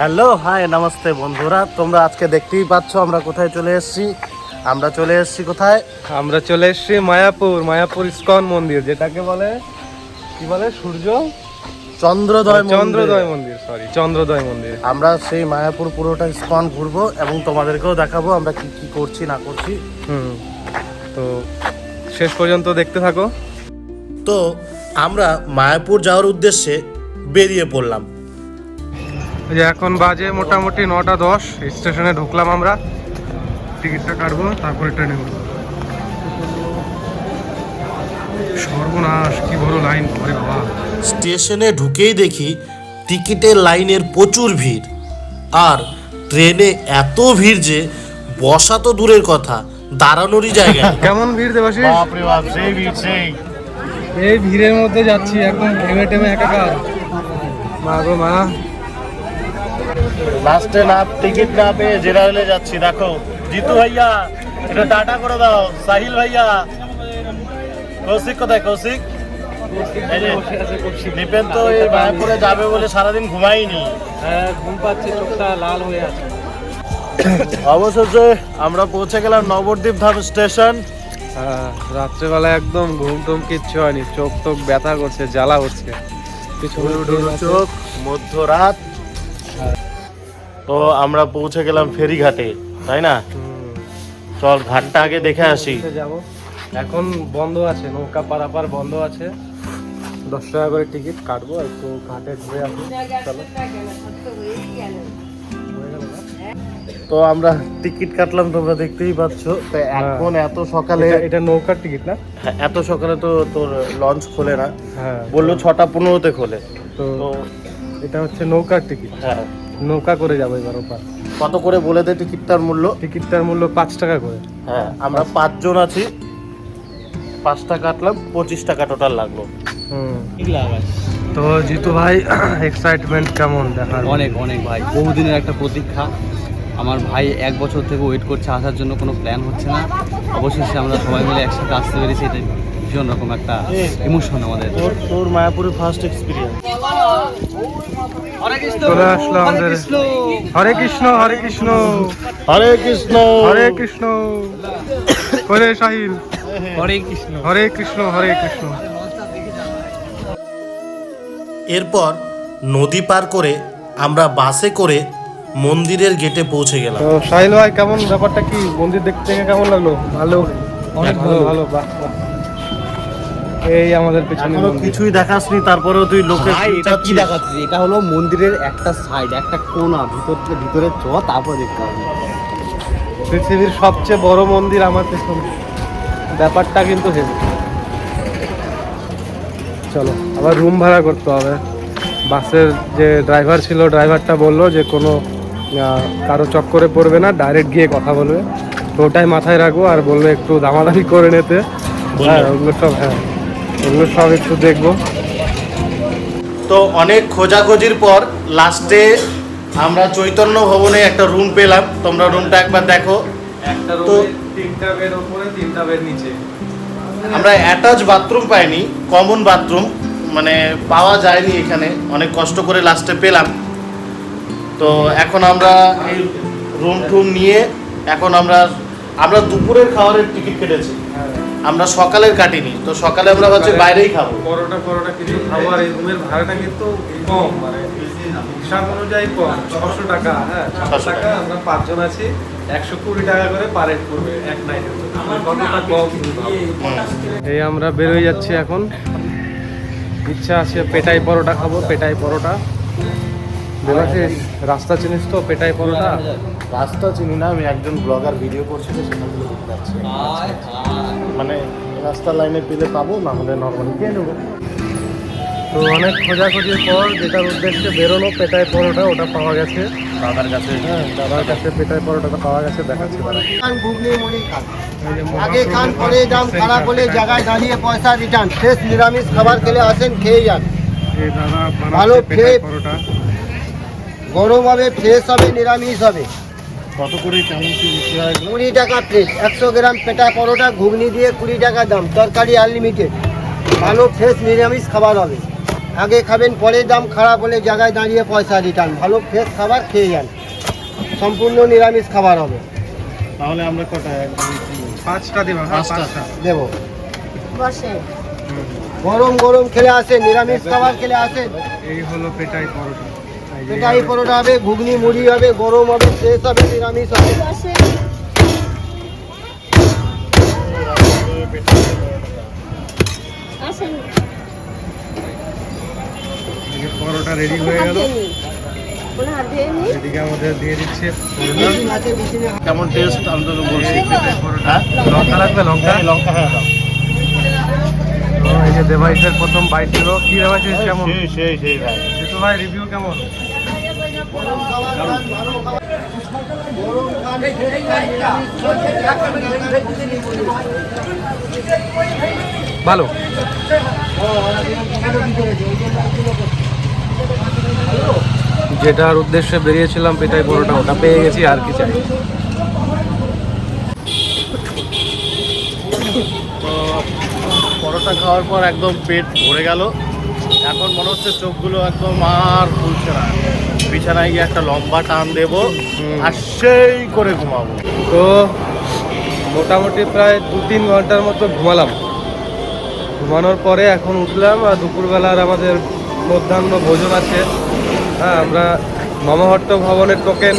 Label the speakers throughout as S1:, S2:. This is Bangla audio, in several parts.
S1: হ্যালো হাই নমস্তে বন্ধুরা তোমরা আজকে দেখতেই পাচ্ছ আমরা কোথায় চলে এসেছি আমরা চলে এসেছি কোথায়
S2: আমরা চলে এসেছি মায়াপুর মায়াপুর ইস্কন মন্দির যেটাকে বলে কি বলে সূর্য
S1: চন্দ্রদয়
S2: চন্দ্রদয় মন্দির সরি চন্দ্রদয় মন্দির
S1: আমরা সেই মায়াপুর পুরোটা ইস্কন ঘুরবো এবং তোমাদেরকেও দেখাবো আমরা কি কি করছি না করছি
S2: হুম তো শেষ পর্যন্ত দেখতে থাকো
S1: তো আমরা মায়াপুর যাওয়ার উদ্দেশ্যে বেরিয়ে পড়লাম
S2: যে এখন বাজে মোটামুটি নটা দশ স্টেশনে ঢুকলাম আমরা টিকিটটা কাটবো তারপরে ট্রেনে উঠবো সর্বনাশ কি বড় লাইন পরে বাবা
S1: স্টেশনে ঢুকেই দেখি টিকিটের লাইনের প্রচুর ভিড় আর ট্রেনে এত ভিড় যে বসা তো দূরের কথা দাঁড়ানোরই জায়গা
S2: কেমন ভিড় দেবাশিস
S1: বাপ বাপ সেই ভিড় সেই
S2: এই ভিড়ের মধ্যে যাচ্ছি এখন ঘেমে টেমে একাকার মা গো মা
S1: লাস্টে না টিকিট না পেয়ে জেনারেলে যাচ্ছি দেখো জিতু ভাইয়া টাটা করে দাও সাহিল ভাইয়া কৌশিক কোথায় কৌশিক দীপেন তো এই মায়াপুরে যাবে বলে সারাদিন ঘুমাইনি
S2: হ্যাঁ, ঘুম পাচ্ছে চোখটা লাল হয়ে আছে
S1: অবশেষে আমরা পৌঁছে গেলাম নবদ্বীপ ধাম স্টেশন
S2: হ্যাঁ, রাত্রেবেলা একদম ঘুম টুম কিচ্ছু হয়নি চোখ টোক ব্যথা করছে জ্বালা হচ্ছে
S1: চোখ মধ্যরাত তো আমরা পৌঁছে গেলাম ফেরিঘাটে তাই না চল ঘাটটা আগে দেখে আসি যাবো
S2: এখন বন্ধ আছে নৌকা পারাপার বন্ধ আছে দশ টাকা করে টিকিট কাটবো একটু ঘাটে ঘুরে আসবো চলো
S1: তো আমরা টিকিট কাটলাম তোমরা দেখতেই পাচ্ছ তো হ্যাঁ। এখন এত সকালে
S2: এটা নৌকার টিকিট না
S1: হ্যাঁ, এত সকালে তো তোর লঞ্চ খোলে না হ্যাঁ। বললো ছটা পনেরোতে খোলে
S2: তো এটা হচ্ছে নৌকার টিকিট হ্যাঁ নৌকা করে যাবো এবার ওপার
S1: কত করে বলে দেয় টিকিটটার মূল্য
S2: টিকিটটার মূল্য পাঁচ টাকা করে
S1: হ্যাঁ আমরা পাঁচজন আছি পাঁচ টাকা কাটলাম পঁচিশ টাকা টোটাল লাগলো
S2: হুম তো জিতু ভাই এক্সাইটমেন্ট কেমন দেখার
S1: অনেক অনেক ভাই বহুদিনের একটা প্রতীক্ষা আমার ভাই এক বছর থেকে ওয়েট করছে আসার জন্য কোনো প্ল্যান হচ্ছে না অবশেষে আমরা সবাই মিলে একসাথে আসতে পেরেছি এটা ভীষণ রকম একটা ইমোশন আমাদের
S2: তোর মায়াপুরের ফার্স্ট এক্সপিরিয়েন্স চলে আসলো আমাদের হরে কৃষ্ণ হরে কৃষ্ণ
S1: হরে কৃষ্ণ
S2: হরে কৃষ্ণ হরে সাহিল হরে কৃষ্ণ হরে কৃষ্ণ হরে কৃষ্ণ
S1: এরপর নদী পার করে আমরা বাসে করে মন্দিরের গেটে পৌঁছে গেলাম
S2: সাহিল ভাই কেমন ব্যাপারটা কি মন্দির দেখতে কেমন লাগলো ভালো অনেক ভালো ভালো বাহ এই আমাদের পেছনে এখনো
S1: কিছুই দেখাসনি তারপরেও তুই লোকে এটা কি দেখাচ্ছিস এটা হলো মন্দিরের একটা সাইড একটা কোণা ভিতর ভিতরে চ তারপর দেখতে হবে
S2: পৃথিবীর সবচেয়ে বড় মন্দির আমার পেছনে ব্যাপারটা কিন্তু হেভি চলো আবার রুম ভাড়া করতে হবে বাসের যে ড্রাইভার ছিল ড্রাইভারটা বললো যে কোনো কারো চক্করে পড়বে না ডাইরেক্ট গিয়ে কথা বলবে তো ওটাই মাথায় রাখবো আর বললো একটু দামাদামি করে নিতে হ্যাঁ ওগুলো সব হ্যাঁ এগুলো সব একটু দেখবো
S1: তো অনেক খোঁজাখোঁজির পর লাস্টে আমরা চৈতন্য ভবনে একটা রুম পেলাম তোমরা রুমটা একবার দেখো তো আমরা অ্যাটাচ বাথরুম পাইনি কমন বাথরুম মানে পাওয়া যায়নি এখানে অনেক কষ্ট করে লাস্টে পেলাম তো এখন আমরা এই রুম টুম নিয়ে এখন আমরা আমরা দুপুরের খাবারের টিকিট কেটেছি আমরা সকালের কাটিনি তো সকালে আমরা হচ্ছে বাইরেই খাবো
S2: পরোটা পরোটা কিছু খাবো আর এই রুমের ভাড়াটা কিন্তু কম মানে হিসাব অনুযায়ী কম ছশো টাকা হ্যাঁ ছশো টাকা আমরা পাঁচজন আছি একশো কুড়ি টাকা করে পার হেড পড়বে এক নাইটের এই আমরা বেরোয় যাচ্ছি এখন ইচ্ছা আছে পেটাই পরোটা খাবো পেটাই পরোটা দেবাশিস রাস্তা চিনিস তো পেটায় পড়ো না
S1: রাস্তা চিনি না আমি একজন ব্লগার ভিডিও করছি তো সেখান থেকে দেখতে পাচ্ছি মানে রাস্তা লাইনে পেলে পাবো না হলে নর্মালি পেয়ে নেবো
S2: তো অনেক খোঁজাখুঁজির পর যেটার উদ্দেশ্যে বেরোলো পেটায় পরোটা ওটা পাওয়া গেছে দাদার কাছে হ্যাঁ দাদার কাছে পেটায় পরোটা পাওয়া গেছে দেখাচ্ছি
S1: আগে খান পরে যান খারাপ হলে জায়গায় দাঁড়িয়ে পয়সা রিটার্ন শেষ নিরামিষ খাবার খেলে আসেন খেয়ে যান
S2: ভালো খেয়ে পরোটা
S1: গরম হবে ফ্রেশ হবে নিরামিষ হবে কত করে কুড়ি টাকা ফ্রেশ একশো গ্রাম পেটা পরোটা ঘুগনি দিয়ে কুড়ি টাকা দাম তরকারি আনলিমিটেড ভালো ফ্রেশ নিরামিষ খাবার হবে আগে খাবেন পরে দাম খারাপ হলে জায়গায় দাঁড়িয়ে পয়সা রিটার্ন ভালো ফ্রেশ খাবার খেয়ে যান সম্পূর্ণ নিরামিষ খাবার হবে
S2: তাহলে আমরা কটা পাঁচটা হ্যাঁ,
S1: গরম গরম খেলে আসে নিরামিষ খাবার খেলে আসে
S2: এই হলো পেটাই পরোটা
S1: মিঠাই পরোটা হবে ঘুগনি মুড়ি হবে গরম হবে শেষ হবে নিরামিষ হবে
S2: পরোটা রেডি হয়ে গেল দিয়ে দিচ্ছে
S1: কেমন টেস্ট আমি বলছি পরোটা হ্যাঁ?
S2: লঙ্কা লাগবে হ্যাঁ, লঙ্কা লঙ্কা হ্যাঁ, হ্যাঁ। দেবাইশের প্রথম বাইট ছিল কি দেবাইশ কেমন ভাই রিভিউ কেমন ভালো যেটার উদ্দেশ্যে বেরিয়েছিলাম পেটাই বড়টা ওটা পেয়ে গেছি আর কি চাই পরোটা খাওয়ার পর একদম পেট ভরে গেল এখন মনে হচ্ছে চোখগুলো একদম আর খুলছে না বিছানায় গিয়ে একটা লম্বা টান দেবো আর সেই করে ঘুমাবো তো মোটামুটি প্রায় দু তিন ঘন্টার মতো ঘুমালাম ঘুমানোর পরে এখন উঠলাম আর দুপুরবেলার আমাদের মধ্যাহ্ন ভোজন আছে হ্যাঁ আমরা মামাহট্ট ভবনের টোকেন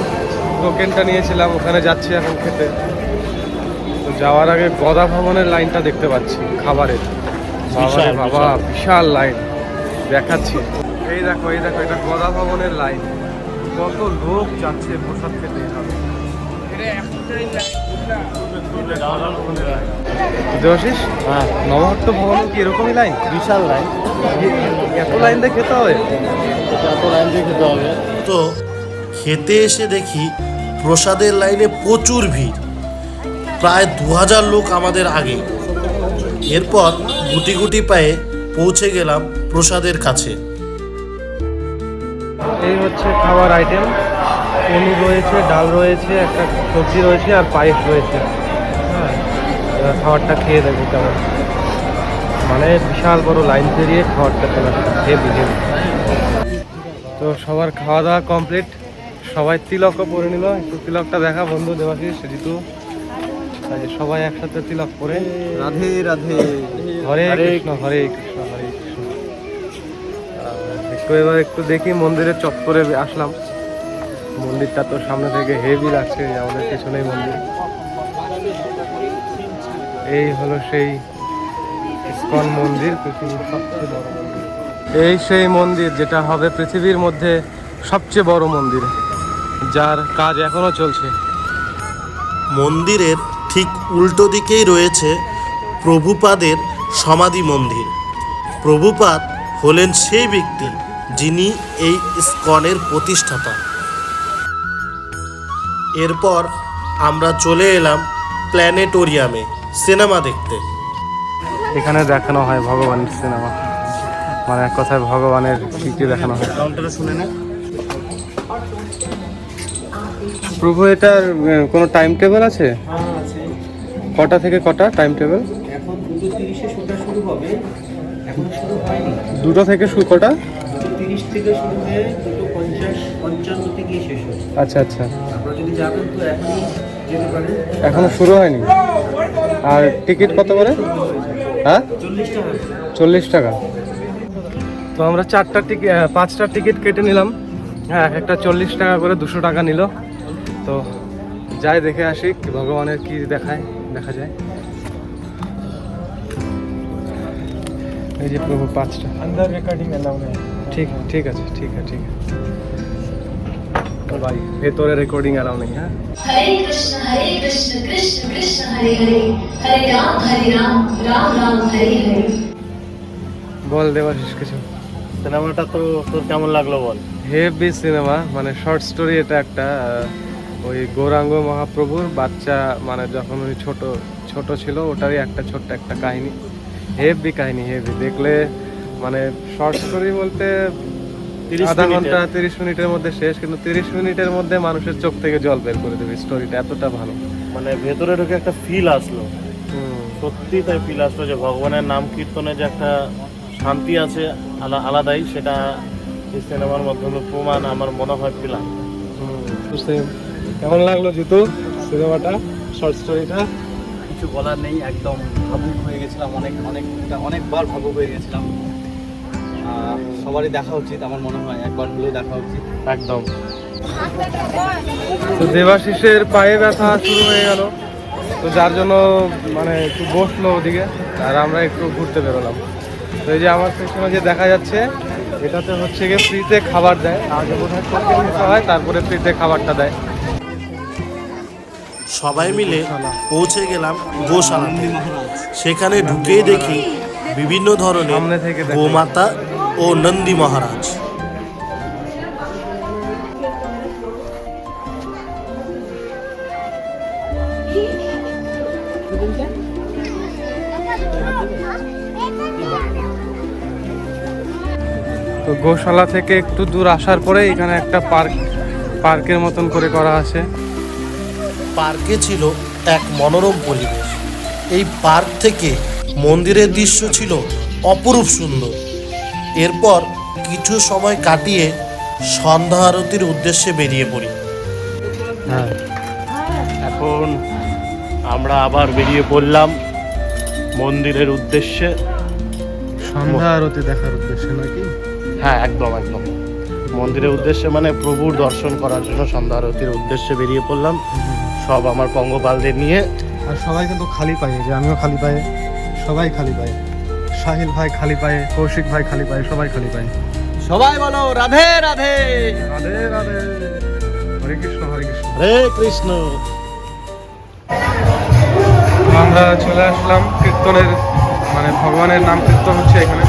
S2: টোকেনটা নিয়েছিলাম ওখানে যাচ্ছি এখন খেতে তো যাওয়ার আগে গদা ভবনের লাইনটা দেখতে পাচ্ছি খাবারের বাবা বিশাল লাইন দেখাচ্ছি এই দেখো এই দেখো এটা গদা ভবনের লাইন কত লোক যাচ্ছে প্রসাদ খেতে হ্যাঁ লাইন বিশাল লাইন এত লাইন এত লাইন
S1: তো খেতে এসে দেখি প্রসাদের লাইনে প্রচুর ভিড় প্রায় দু হাজার লোক আমাদের আগে এরপর গুটি গুটি পায়ে পৌঁছে গেলাম প্রসাদের কাছে
S2: এই হচ্ছে খাওয়ার আইটেম পনির রয়েছে ডাল রয়েছে একটা সবজি রয়েছে আর পায়েস রয়েছে হ্যাঁ খাবারটা খেয়ে দেখবো কেমন মানে বিশাল বড় লাইন পেরিয়ে খাবারটা চলে খেয়ে হেভি তো সবার খাওয়া দাওয়া কমপ্লিট সবাই তিলকও পরে নিল একটু তিলকটা দেখা বন্ধু দেবাশিস ঋতু সবাই একসাথে তিলক পরে
S1: রাধে রাধে
S2: হরে কৃষ্ণ হরে কৃষ্ণ তো এবার একটু দেখি মন্দিরের চত্বরে আসলাম মন্দিরটা তো সামনে থেকে হেভি লাগছে আমাদের পেছনেই মন্দির এই হলো সেই ইস্কন মন্দির পৃথিবীর সবচেয়ে বড় মন্দির এই সেই মন্দির যেটা হবে পৃথিবীর মধ্যে সবচেয়ে বড় মন্দির যার কাজ এখনও চলছে
S1: মন্দিরের ঠিক উল্টো দিকেই রয়েছে প্রভুপাদের সমাধি মন্দির প্রভুপাদ হলেন সেই ব্যক্তি যিনি এই স্কনের প্রতিষ্ঠাতা এরপর আমরা চলে এলাম প্ল্যানেটোরিয়ামে সিনেমা দেখতে
S2: এখানে দেখানো হয় ভগবানের সিনেমা মানে এক কথায় ভগবানের কি দেখানো হয় শুনে প্রভু এটার কোনো টাইম হ্যাঁ, টেবিল আছে কটা থেকে কটা টাইম টেবিল দুটো থেকে শুরু কটা
S3: তিরিশ থেকে শুরু হয়ে দুটো পঞ্চাশ শেষ হয় আচ্ছা আচ্ছা আপনারা যদি যাবেন তো এখনই যেতে পারেন
S2: এখনো শুরু হয়নি আর টিকিট কত করে
S3: হ্যাঁ চল্লিশ টাকা
S2: চল্লিশ টাকা তো আমরা চারটা টিকিট পাঁচটা টিকিট কেটে নিলাম হ্যাঁ একটা চল্লিশ টাকা করে দুশো টাকা নিল তো যাই দেখে আসি ভগবানের কি দেখায় দেখা যায় এই যে প্রভু পাঁচটা
S3: আন্ডার রেকর্ডিং অ্যালাউ নেই
S2: ঠিক ঠিক আছে ঠিক আছে ঠিক আছে তো ভাই ভেতরে রেকর্ডিং আরাম নেই হ্যাঁ
S4: হরে কৃষ্ণ হরে কৃষ্ণ কৃষ্ণ কৃষ্ণ হরে হরে হরে রাম হরে রাম রাম রাম হরে হরে
S2: বল কিছু
S1: সিনেমাটা তো তোর কেমন লাগলো বল
S2: হেভি সিনেমা মানে শর্ট স্টোরি এটা একটা ওই গৌরাঙ্গ মহাপ্রভুর বাচ্চা মানে যখন উনি ছোট ছোট ছিল ওটারই একটা ছোট্ট একটা কাহিনী হেভি কাহিনী হেভি দেখলে মানে শর্ট স্টোরি বলতে আধা ঘন্টা তিরিশ মিনিটের মধ্যে শেষ কিন্তু তিরিশ মিনিটের মধ্যে মানুষের চোখ থেকে জল বের করে দেবে স্টোরিটা এতটা ভালো
S1: মানে ভেতরে ঢুকে একটা ফিল আসলো সত্যি তাই ফিল আসলো যে ভগবানের নাম কীর্তনে যে একটা শান্তি আছে আলাদাই সেটা সিনেমার মাধ্যমে প্রমাণ আমার মনে হয় পেলাম
S2: কেমন লাগলো জুতো সিনেমাটা শর্ট স্টোরিটা
S1: কিছু বলার নেই একদম ভাবুক হয়ে গেছিলাম অনেক অনেক অনেকবার ভাবুক হয়ে গেছিলাম সবারই দেখা উচিত আমার মনে হয় একবার হলেও দেখা উচিত
S2: একদম তো দেবাশিসের পায়ে ব্যথা শুরু হয়ে গেল তো যার জন্য মানে একটু বসলো ওদিকে আর আমরা একটু ঘুরতে বেরোলাম তো এই যে আমার সময় যে দেখা যাচ্ছে এটাতে হচ্ছে গিয়ে ফ্রিতে খাবার দেয় আগে বোধহয় হয় তারপরে ফ্রিতে খাবারটা দেয়
S1: সবাই মিলে পৌঁছে গেলাম গোশালা সেখানে ঢুকেই দেখি বিভিন্ন ধরনের গোমাতা ও নন্দী মহারাজ
S2: তো গোশালা থেকে একটু দূর আসার পরে এখানে একটা পার্ক পার্কের মতন করে করা আছে
S1: পার্কে ছিল এক মনোরম পরিবেশ এই পার্ক থেকে মন্দিরের দৃশ্য ছিল অপরূপ সুন্দর এরপর কিছু সময় কাটিয়ে সন্ধ্যা আরতির উদ্দেশ্যে বেরিয়ে পড়ি হ্যাঁ। এখন আমরা আবার বেরিয়ে পড়লাম মন্দিরের উদ্দেশ্যে
S2: সন্ধ্যা আরতি দেখার উদ্দেশ্যে নাকি
S1: হ্যাঁ একদম একদম মন্দিরের উদ্দেশ্যে মানে প্রভুর দর্শন করার জন্য সন্ধ্যা আরতির উদ্দেশ্যে বেরিয়ে পড়লাম সব আমার পঙ্গপালদের নিয়ে
S2: আর সবাই কিন্তু খালি পায়ে যে আমিও খালি পায়ে সবাই খালি পায়ে সাহিল ভাই খালি পায়ে কৌশিক ভাই খালি পায়ে সবাই খালি পায়ে
S1: সবাই বলো রাধে রাধে
S2: রাধে রাধে হরে কৃষ্ণ হরে কৃষ্ণ
S1: হরে কৃষ্ণ
S2: আমরা চলে আসলাম কীর্তনের মানে ভগবানের নাম কীর্তন হচ্ছে এখানে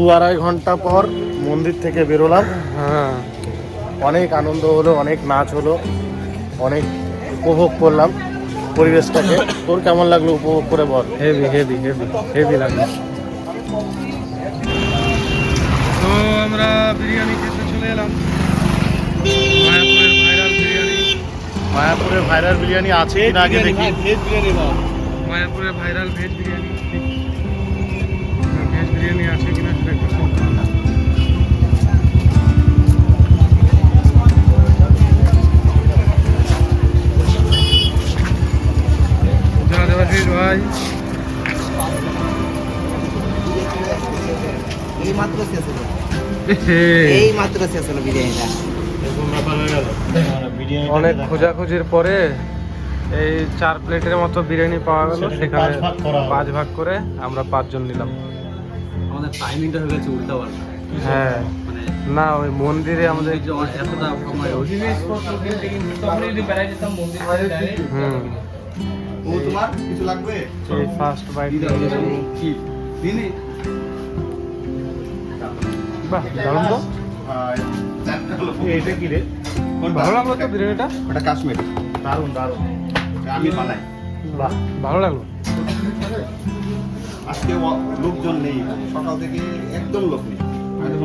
S1: দু আড়াই ঘন্টা পর মন্দির থেকে বেরোলাম হ্যাঁ অনেক আনন্দ হলো অনেক নাচ হলো অনেক উপভোগ করলাম পরিবেশটাকে তোর কেমন লাগলো উপভোগ করে বল
S2: হেভি হেভি হেভি হেভি লাগলো তো আমরা বিরিয়ানি খেতে চলে এলাম
S1: মায়াপুরের ভাইরাল বিরিয়ানি আছে আগে দেখি
S3: ভেজ বিরিয়ানি
S2: মায়াপুরের ভাইরাল ভেজ বিরিয়ানি
S1: এই মাত্র
S2: অনেক খোঁজাখুঁজির পরে এই চার প্লেটের মতো বিরিয়ানি পাওয়া গেল সেখানে পাঁচ ভাগ করে আমরা পাঁচজন নিলাম আমাদের হ্যাঁ মানে না ওই মন্দিরে আমাদের এতটা ফার্স্ট বাইট বাহ দারুণ তো এটা কি রে ভালো লাগলো তো বিরিয়ানিটা ওটা কাশ্মীরি দারুণ দারুণ আমি বানাই বাহ ভালো লাগলো
S1: লোকজন নেই সকাল থেকে একদম লোক নেই